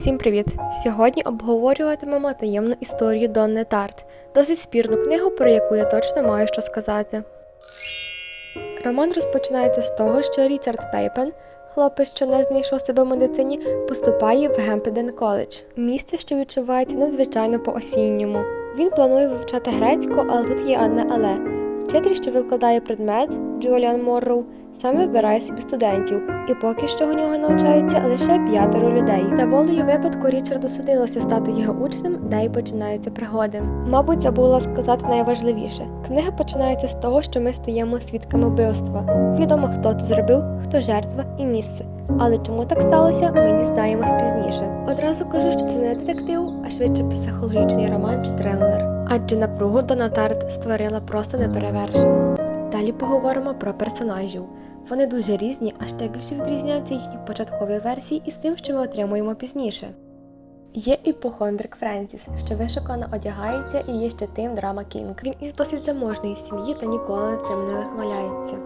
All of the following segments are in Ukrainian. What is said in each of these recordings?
Всім привіт! Сьогодні обговорюватимемо таємну історію Донни Тарт, досить спірну книгу, про яку я точно маю що сказати. Роман розпочинається з того, що Річард Пейпен, хлопець, що не знайшов себе в медицині, поступає в Гемпеден коледж, місце, що відчувається надзвичайно по-осінньому. Він планує вивчати грецьку, але тут є одне але. Вчитель, що викладає предмет Джуліан Морроу, саме вибирає собі студентів, і поки що у нього навчається лише п'ятеро людей. Та волею випадку Річарду судилося стати його учнем, де й починаються пригоди. Мабуть, забула сказати найважливіше. Книга починається з того, що ми стаємо свідками вбивства. Відомо, хто це зробив, хто жертва і місце. Але чому так сталося, ми дізнаємось пізніше. Одразу кажу, що це не детектив, а швидше психологічний роман чи трилер. Адже напругу Дона Тарт створила просто неперевершено. Далі поговоримо про персонажів. Вони дуже різні, а ще більше відрізняються їхні початкові версії із тим, що ми отримуємо пізніше. Є іпохондрик Френсіс, що вишукано одягається і є ще тим драма Кінг. Він із досить заможної сім'ї та ніколи цим не вихваляється.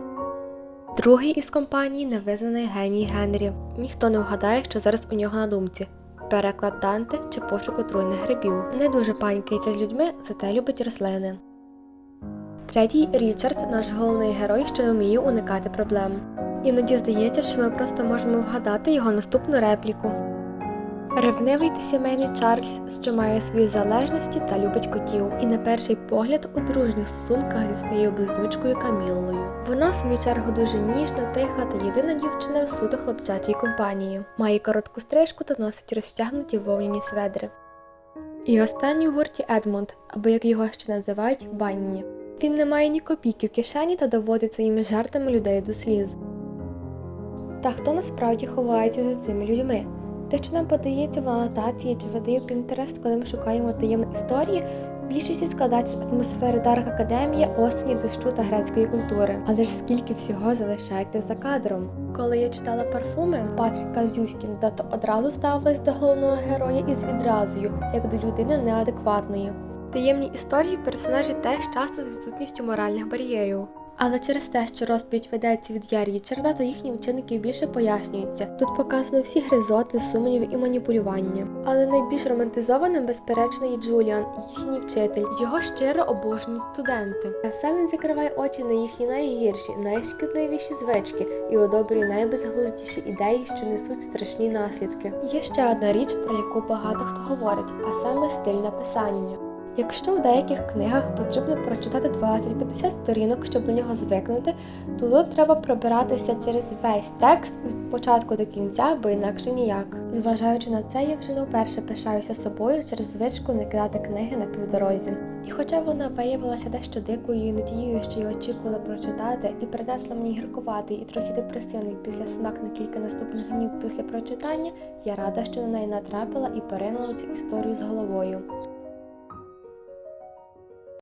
Другий із компанії невизнаний геній Генрі. Ніхто не вгадає, що зараз у нього на думці. Переклад Данте чи пошук отруйних грибів. Не дуже панькається з людьми, зате любить рослини. Третій Річард, наш головний герой, що вміє уникати проблем. Іноді здається, що ми просто можемо вгадати його наступну репліку. Ревнивий та сімейний Чарльз, що має свої залежності та любить котів, і на перший погляд у дружніх стосунках зі своєю близнючкою Камілою. Вона, в свою чергу, дуже ніжна, тиха та єдина дівчина в суто хлопчачій компанії. Має коротку стрижку та носить розтягнуті вовняні сведри. І останній у гурті Едмунд, або як його ще називають Банні. Він не має ні копійки в кишені та доводить своїми жартами людей до сліз. Та хто насправді ховається за цими людьми? Те, що нам подається в анотації чи видає Pinterest, коли ми шукаємо таємні історії, в більшості складається з атмосфери Дарк Академії, осені, дощу та грецької культури. Але ж скільки всього залишається за кадром. Коли я читала парфуми Патріка Зюськінда, то одразу ставилась до головного героя із відразою, як до людини неадекватної. В таємній історії персонажі теж часто з відсутністю моральних бар'єрів. Але через те, що розповідь ведеться від я Річарда, то їхні вчинки більше пояснюються. Тут показано всі гризоти, сумніви і маніпулювання. Але найбільш романтизованим, безперечно, є Джуліан, їхній вчитель. Його щиро обожнюють студенти. А сам закриває очі на їхні найгірші, найшкідливіші звички і одобрює найбезглуздіші ідеї, що несуть страшні наслідки. Є ще одна річ, про яку багато хто говорить, а саме стиль написання. Якщо в деяких книгах потрібно прочитати 20-50 сторінок, щоб до нього звикнути, то тут треба пробиратися через весь текст від початку до кінця, бо інакше ніяк. Зважаючи на це, я вже не вперше пишаюся собою через звичку не кидати книги на півдорозі. І хоча вона виявилася дещо дикою не що я очікувала прочитати, і принесла мені гіркуватий і трохи депресивний після смак на кілька наступних днів після прочитання, я рада, що на неї натрапила і перейняла цю історію з головою.